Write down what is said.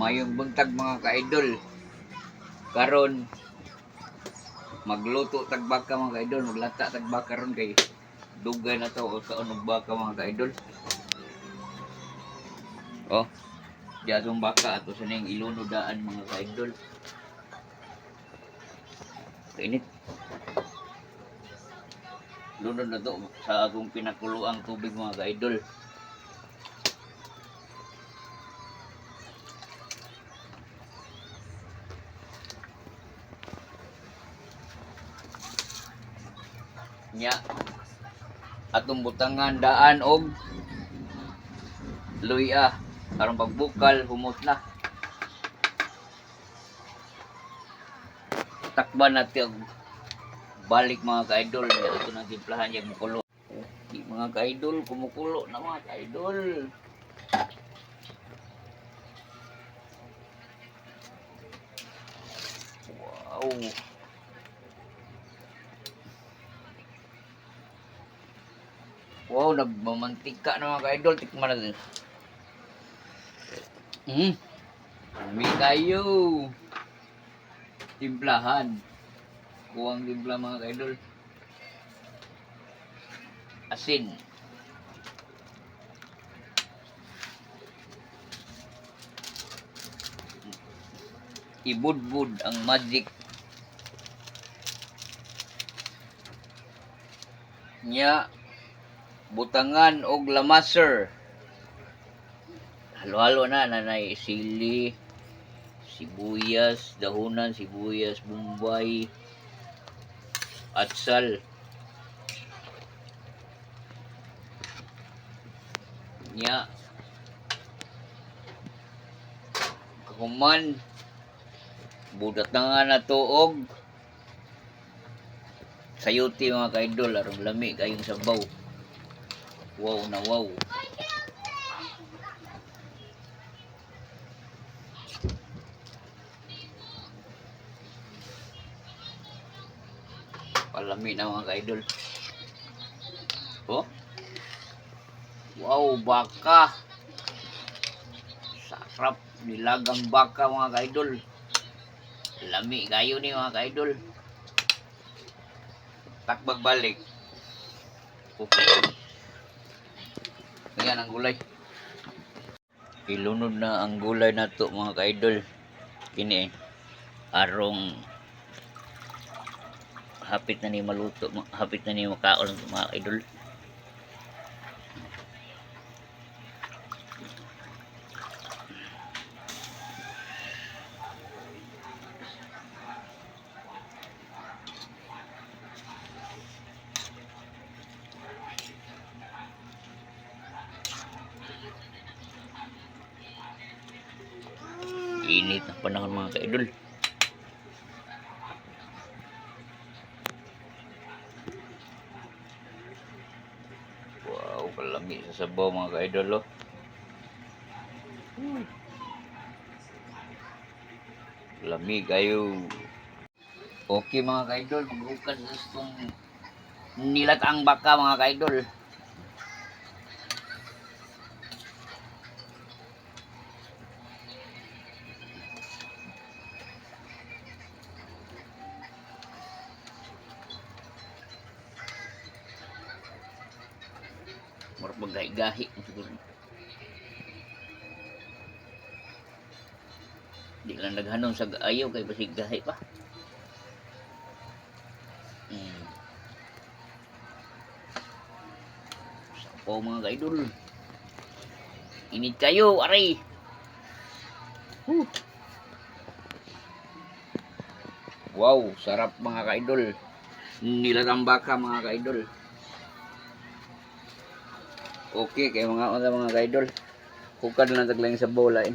Mayong buntag mga ka-idol. Karon magluto tag baka mga ka-idol, maglata tag baka ron kay dugay na to o sa unog baka mga ka-idol. Oh. Diatong baka ato sa ning ilunodaan mga ka-idol. Kainit. Lunod na to sa akong pinakuluang tubig mga ka-idol. Nya atong butangan daan og luya. Aron pagbukal humot na. Takban natin og balik mga ka-idol. Ito na timplahan yung mukulo. Mga ka-idol kumukulo na mga ka-idol. Wow Wow, nagmamantika na mga ka-idol. Tikman natin. Hmm. Dami tayo. Timplahan. Kuwang timpla mga ka-idol. Asin. Ibudbud ang magic nya butangan og lamaser. Halo-halo na nanay sili sibuyas dahunan sibuyas bombay atsal. Nya. Kahuman budat na nga na to og sayuti mga kaidol aron lami kayong sabaw Wow na wow. Palami na mga ka-idol. Oh. Wow, baka. Sarap. Nilagang baka mga ka-idol. Lami kayo ni mga ka-idol. Takbag balik. Okay. Ayan ang gulay. Ilunod na ang gulay na to mga ka-idol. Kini. Arong hapit na ni maluto, ma- hapit na ni makaon mga ka-idol. Init ng panahon mga ka-idol. Wow, kalami sa sabaw mga ka-idol oh. Lami kayo. Okay mga ka-idol, maghukas sa itong nilat ang baka mga ka-idol. Murag maggahi-gahi siguro. Di lang naghanom sa ayaw kay basig pa. Hmm. Sapo mga kaidol. Init kayo, aray. Whew. Wow, sarap mga kaidol. Nilatang baka mga kaidol. Okay, kay mga mga mga kaidol. Hukad lang taglang sa bola eh.